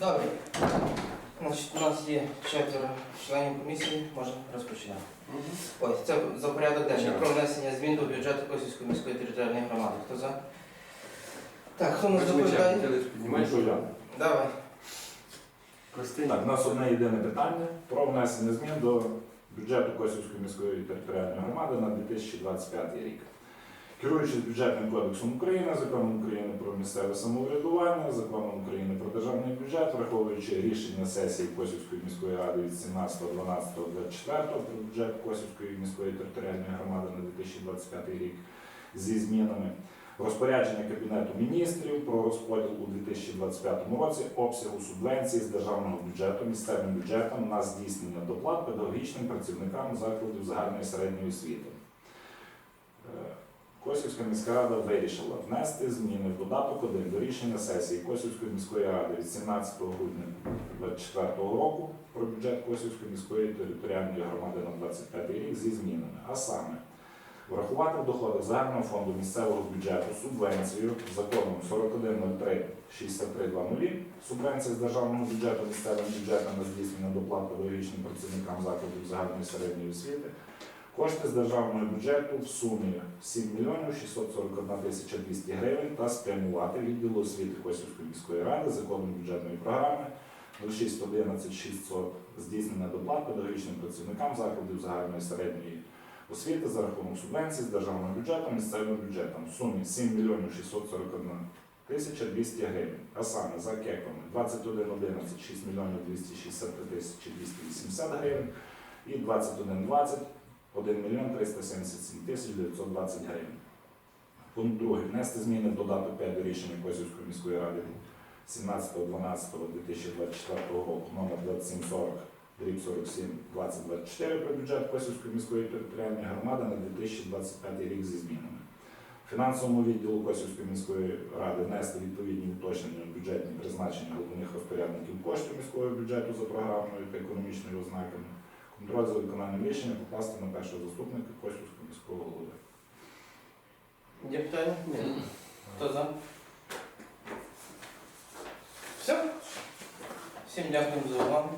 Добре. Значить, у нас є четверо членів комісії, можемо розпочинати. Ось, це за порядок денний про внесення змін до бюджету Косівської міської територіальної громади. Хто за? Так, хто нас доповідає? Я. Давай. Так, у нас одне єдине питання про внесення змін до бюджету Косівської міської територіальної громади на 2025 рік. Керуючись бюджетним кодексом України, законом України про місцеве самоврядування, законом України про державний бюджет, враховуючи рішення сесії Косівської міської ради від 17.12.24 про бюджет Косівської міської територіальної громади на 2025 рік зі змінами. Розпорядження Кабінету міністрів про розподіл у 2025 році обсягу субвенції з державного бюджету місцевим бюджетом на здійснення доплат педагогічним працівникам закладів загальної середньої освіти. Косівська міська рада вирішила внести зміни в додаток 1 до рішення сесії Косівської міської ради від 17 грудня 2024 року про бюджет Косівської міської територіальної громади на 25 рік зі змінами. А саме врахувати в доходах загального фонду місцевого бюджету субвенцію законом 4103-6320 субвенція з державного бюджету місцевим бюджетом на здійснення доплат педагогічним працівникам закладів загальної середньої освіти. Кошти з державного бюджету в сумі 7 мільйонів 641 тисяча 200 гривень та спрямувати відділу освіти Косівської міської ради законом бюджетної програми 0611 600 здійснення доплат педагогічним працівникам закладів загальної середньої освіти за рахунок субвенцій з державного бюджету місцевим бюджетом в сумі 7 мільйонів 641 тисяча 200 гривень, а саме за кеками 2111 6 мільйонів 263 тисячі 280 гривень і 2120 1 мільйон 377 тисяч 920 гривень. Пункт 2. Внести зміни в додаток 5 до рішення Косівської міської ради 17.12.2024 року номер 2740 дріб 47 2024 про бюджет Косівської міської територіальної громади на 2025 рік зі змінами. Фінансовому відділу Косівської міської ради внести відповідні уточнення в бюджетні призначення головних розпорядників коштів міського бюджету за програмою та економічною ознаками. Контроль за виконанням рішення покласти на першого заступника Косівського міського голови. Є питання? Ні. Хто за? Все? Всім дякую за увагу.